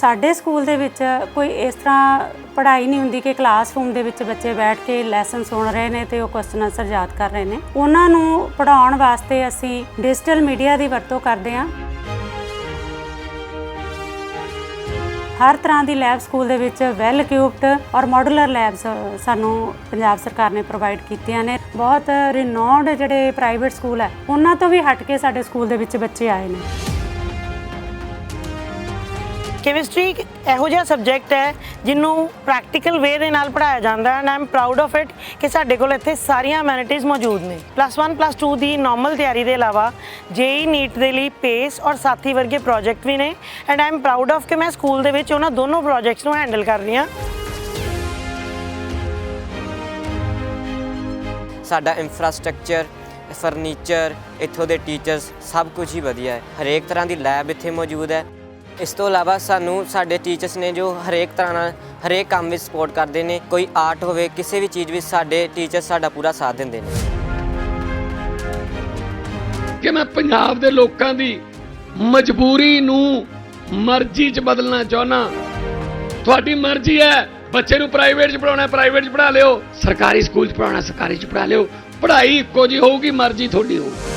ਸਾਡੇ ਸਕੂਲ ਦੇ ਵਿੱਚ ਕੋਈ ਇਸ ਤਰ੍ਹਾਂ ਪੜ੍ਹਾਈ ਨਹੀਂ ਹੁੰਦੀ ਕਿ ਕਲਾਸਰੂਮ ਦੇ ਵਿੱਚ ਬੱਚੇ ਬੈਠ ਕੇ ਲੈਸਨ ਸੁਣ ਰਹੇ ਨੇ ਤੇ ਉਹ ਕੁਐਸਚਨ ਆਨਸਰ ਯਾਦ ਕਰ ਰਹੇ ਨੇ। ਉਹਨਾਂ ਨੂੰ ਪੜ੍ਹਾਉਣ ਵਾਸਤੇ ਅਸੀਂ ਡਿਜੀਟਲ ਮੀਡੀਆ ਦੀ ਵਰਤੋਂ ਕਰਦੇ ਹਾਂ। ਹਰ ਤਰ੍ਹਾਂ ਦੀ ਲੈਬ ਸਕੂਲ ਦੇ ਵਿੱਚ ਵੈਲ ਇਕਵਿਪਡ ਔਰ ਮਾਡੂਲਰ ਲੈਬਸ ਸਾਨੂੰ ਪੰਜਾਬ ਸਰਕਾਰ ਨੇ ਪ੍ਰੋਵਾਈਡ ਕੀਤੀਆਂ ਨੇ। ਬਹੁਤ ਰਿਨੋਡ ਜਿਹੜੇ ਪ੍ਰਾਈਵੇਟ ਸਕੂਲ ਹੈ, ਉਹਨਾਂ ਤੋਂ ਵੀ ਹਟ ਕੇ ਸਾਡੇ ਸਕੂਲ ਦੇ ਵਿੱਚ ਬੱਚੇ ਆਏ ਨੇ। ਕੈਮਿਸਟਰੀ ਇੱਕ ਇਹੋ ਜਿਹਾ ਸਬਜੈਕਟ ਹੈ ਜਿਹਨੂੰ ਪ੍ਰੈਕਟੀਕਲ ਵੇ ਦੇ ਨਾਲ ਪੜਾਇਆ ਜਾਂਦਾ ਹੈ and am proud of it ਕਿ ਸਾਡੇ ਕੋਲ ਇੱਥੇ ਸਾਰੀਆਂ ਅਮੈਨਿਟੀਜ਼ ਮੌਜੂਦ ਨੇ। ਪਲੱਸ 1 ਪਲੱਸ 2 ਦੀ ਨਾਰਮਲ ਤਿਆਰੀ ਦੇ ਇਲਾਵਾ ਜੇਈ ਨੀਟ ਦੇ ਲਈ ਪੇਸ ਔਰ ਸਾਥੀ ਵਰਗੇ ਪ੍ਰੋਜੈਕਟ ਵੀ ਨੇ ਐਂਡ ਆਮ ਪ੍ਰਾਊਡ ਆਫ ਕਿ ਮੈਂ ਸਕੂਲ ਦੇ ਵਿੱਚ ਉਹਨਾਂ ਦੋਨੋਂ ਪ੍ਰੋਜੈਕਟਸ ਨੂੰ ਹੈਂਡਲ ਕਰ ਰਹੀ ਹਾਂ। ਸਾਡਾ ਇਨਫਰਾਸਟ੍ਰਕਚਰ ਫਰਨੀਚਰ ਇੱਥੋਂ ਦੇ ਟੀਚਰਸ ਸਭ ਕੁਝ ਹੀ ਵਧੀਆ ਹੈ। ਹਰੇਕ ਤਰ੍ਹਾਂ ਦੀ ਲੈਬ ਇੱਥੇ ਮੌਜੂਦ ਹੈ। ਇਸ ਤੋਂ ਇਲਾਵਾ ਸਾਨੂੰ ਸਾਡੇ ਟੀਚਰਸ ਨੇ ਜੋ ਹਰੇਕ ਤਰ੍ਹਾਂ ਨਾਲ, ਹਰੇਕ ਕੰਮ ਵਿੱਚ ਸਪੋਰਟ ਕਰਦੇ ਨੇ, ਕੋਈ ਆਰਟ ਹੋਵੇ, ਕਿਸੇ ਵੀ ਚੀਜ਼ ਵਿੱਚ ਸਾਡੇ ਟੀਚਰ ਸਾਡਾ ਪੂਰਾ ਸਾਥ ਦਿੰਦੇ ਨੇ। ਕਿ ਮੈਂ ਪੰਜਾਬ ਦੇ ਲੋਕਾਂ ਦੀ ਮਜਬੂਰੀ ਨੂੰ ਮਰਜ਼ੀ 'ਚ ਬਦਲਣਾ ਚਾਹੁੰਦਾ ਤੁਹਾਡੀ ਮਰਜ਼ੀ ਹੈ, ਬੱਚੇ ਨੂੰ ਪ੍ਰਾਈਵੇਟ 'ਚ ਪੜਾਉਣਾ ਪ੍ਰਾਈਵੇਟ 'ਚ ਪੜਾ ਲਿਓ। ਸਰਕਾਰੀ ਸਕੂਲ 'ਚ ਪੜਾਉਣਾ ਸਰਕਾਰੀ 'ਚ ਪੜਾ ਲਿਓ। ਪੜ੍ਹਾਈ ਇੱਕੋ ਜਿਹੀ ਹੋਊਗੀ, ਮਰਜ਼ੀ ਤੁਹਾਡੀ ਹੋਊਗੀ।